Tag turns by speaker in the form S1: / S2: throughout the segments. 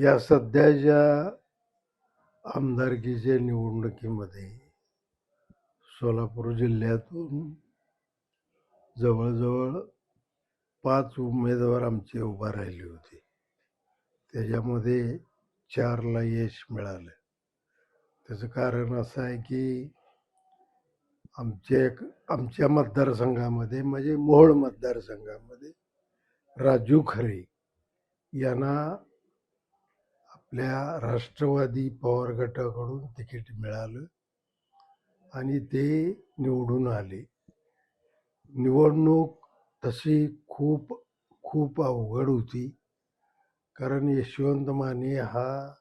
S1: या सध्याच्या आमदारकीच्या निवडणुकीमध्ये सोलापूर जिल्ह्यातून जवळजवळ पाच उमेदवार आमचे उभा राहिले होते. त्याच्यामध्ये चारला यश मिळालं. त्याचं कारण असं आहे की आमच्या एक आमच्या मतदारसंघामध्ये म्हणजे मोहोळ मतदारसंघामध्ये राजू खरे यांना आपल्या राष्ट्रवादी पवार गटाकडून तिकीट मिळालं आणि ते निवडून आले. निवडणूक तशी खूप खूप अवघड होती. कारण यशवंत माने हा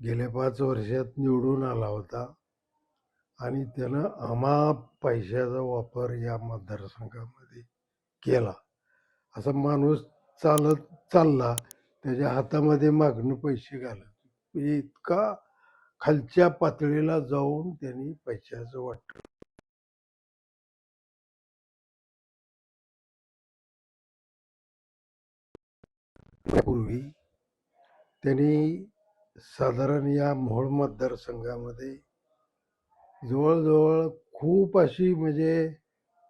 S1: गेल्या पाच वर्षात निवडून आला होता आणि त्यानं अमाप पैशाचा वापर या मतदारसंघामध्ये केला. असा माणूस चालत चालला. त्याच्या हातामध्ये मागणं पैसे घालत म्हणजे इतका खालच्या पातळीला जाऊन त्यांनी पैशाचं वाटतं पूर्वी त्यांनी साधारण या मोहोळ मतदारसंघामध्ये जवळजवळ खूप अशी म्हणजे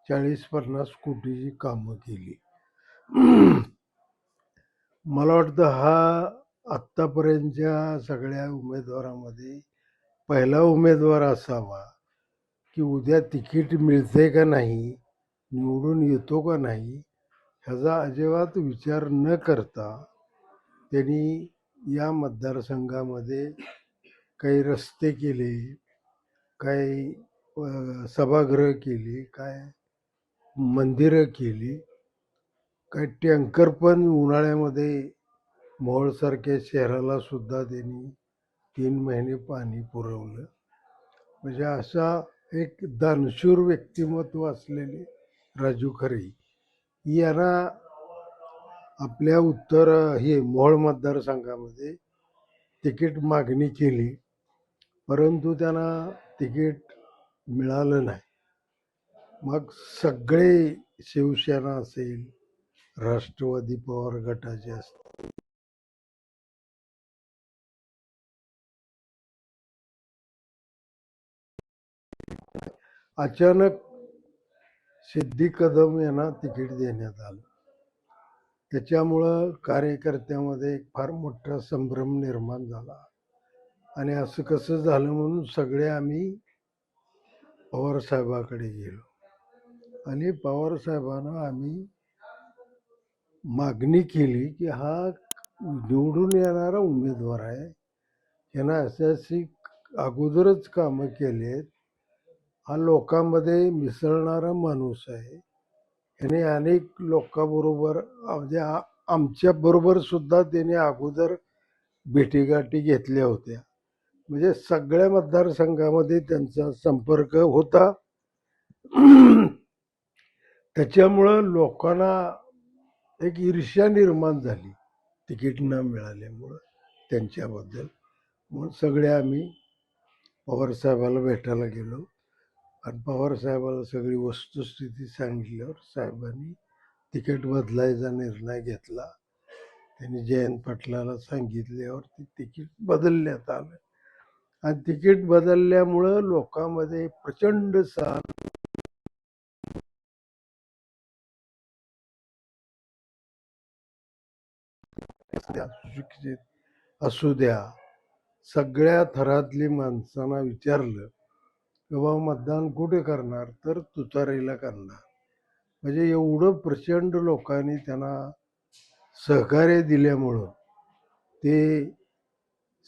S1: चाळीस पन्नास कोटीची कामं केली. मला वाटतं हा आत्तापर्यंतच्या सगळ्या उमेदवारामध्ये पहिला उमेदवार असावा की उद्या तिकीट मिळते का नाही निवडून येतो का नाही ह्याचा अजिबात विचार न करता त्यांनी या मतदारसंघामध्ये काही रस्ते केले काही सभागृह केली काय मंदिरं केली. काही टँकर पण उन्हाळ्यामध्ये मोहोळसारख्या शहराला सुद्धा त्यांनी तीन महिने पाणी पुरवलं. म्हणजे असा एक दानशूर व्यक्तिमत्व असलेले राजू खरे यांना आपल्या उत्तर हे मोहोळ मतदारसंघामध्ये तिकीट मागणी केली परंतु त्यांना तिकीट मिळालं नाही. मग सगळे शिवसेना असेल राष्ट्रवादी पवार गटाचे असतील अचानक सिद्धी कदम यांना तिकीट देण्यात आलं. त्याच्यामुळं कार्यकर्त्यामध्ये एक फार मोठा संभ्रम निर्माण झाला. आणि असं कसं झालं म्हणून सगळे आम्ही पवार साहेबाकडे गेलो. आणि पवार साहेबांना आम्ही मागणी केली की हा निवडून येणारा उमेदवार आहे. यांना अशी अशी अगोदरच कामं केली आहेत. हा लोकांमध्ये मिसळणारा माणूस आहे. याने अनेक लोकांबरोबर म्हणजे आ- सुद्धा त्याने अगोदर भेटीगाठी घेतल्या होत्या. म्हणजे सगळ्या मतदारसंघामध्ये त्यांचा संपर्क होता. त्याच्यामुळं लोकांना एक ईर्ष्या निर्माण झाली. तिकीट न मिळाल्यामुळं त्यांच्याबद्दल. म्हणून सगळे आम्ही पवारसाहेबाला भेटायला गेलो. आणि पवारसाहेबाला सगळी वस्तुस्थिती सांगितल्यावर साहेबांनी तिकीट बदलायचा निर्णय घेतला. त्यांनी जयंत पाटलाला सांगितल्यावर ते तिकीट बदलण्यात आलं. आणि तिकीट बदलल्यामुळं लोकांमध्ये प्रचंड द्या सुशिक्षित असू द्या सगळ्या थरातली माणसांना विचारलं की बाबा मतदान कुठे करणार? तर तुतारीला करणार. म्हणजे एवढं प्रचंड लोकांनी त्यांना सहकार्य दिल्यामुळं ते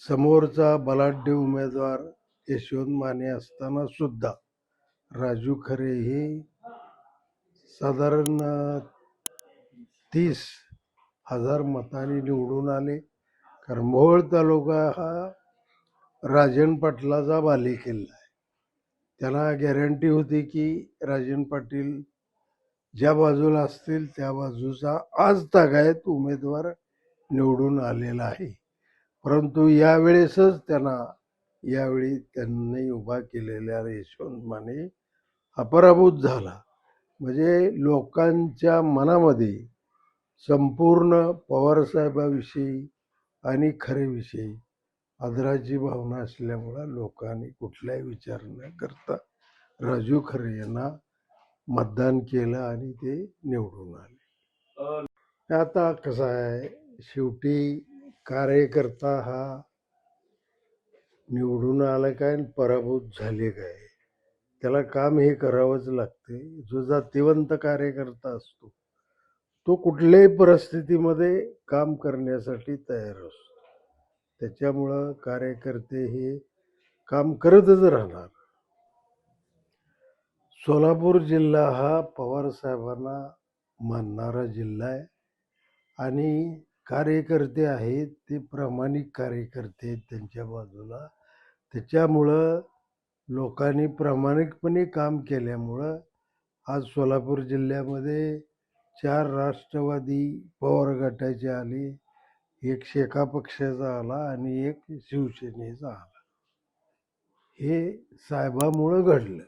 S1: समोरचा बलाढ्य उमेदवार यशवंत माने असताना सुद्धा राजू खरे हे साधारण तीस हजार मतांनी निवडून आले. कारण तालुका हा राजन पाटलाचा बालेकिल्ला आहे. त्याला गॅरंटी होती की राजन पाटील ज्या बाजूला असतील त्या बाजूचा आज तागायत उमेदवार निवडून आलेला आहे. परंतु यावेळेसच त्यांना यावेळी त्यांनी उभा केलेल्या यशवंत माने अपराभूत झाला. म्हणजे लोकांच्या मनामध्ये संपूर्ण पवारसाहेबाविषयी आणि खरेविषयी आदराची भावना असल्यामुळं लोकांनी कुठलाही विचार न करता राजू खरे यांना मतदान केलं आणि ते निवडून आले. आता कसं आहे शेवटी कार्यकर्ता हा निवडून आला काय आणि पराभूत झाले काय? त्याला काम हे करावंच लागते जो जातीवंत कार्यकर्ता असतो तो कुठल्याही परिस्थितीमध्ये काम करण्यासाठी तयार असतो. त्याच्यामुळं कार्यकर्ते हे काम करतच राहणार. सोलापूर जिल्हा हा पवार साहेबांना मानणारा जिल्हा आहे. आणि कार्यकर्ते आहेत ते प्रामाणिक कार्यकर्ते आहेत त्यांच्या बाजूला. त्याच्यामुळं लोकांनी प्रामाणिकपणे काम केल्यामुळं आज सोलापूर जिल्ह्यामध्ये चार राष्ट्रवादी पवार गटाचे आले एक शेका पक्षाचा आला आणि एक शिवसेनेचा आला. हे साहेबामुळं घडलं.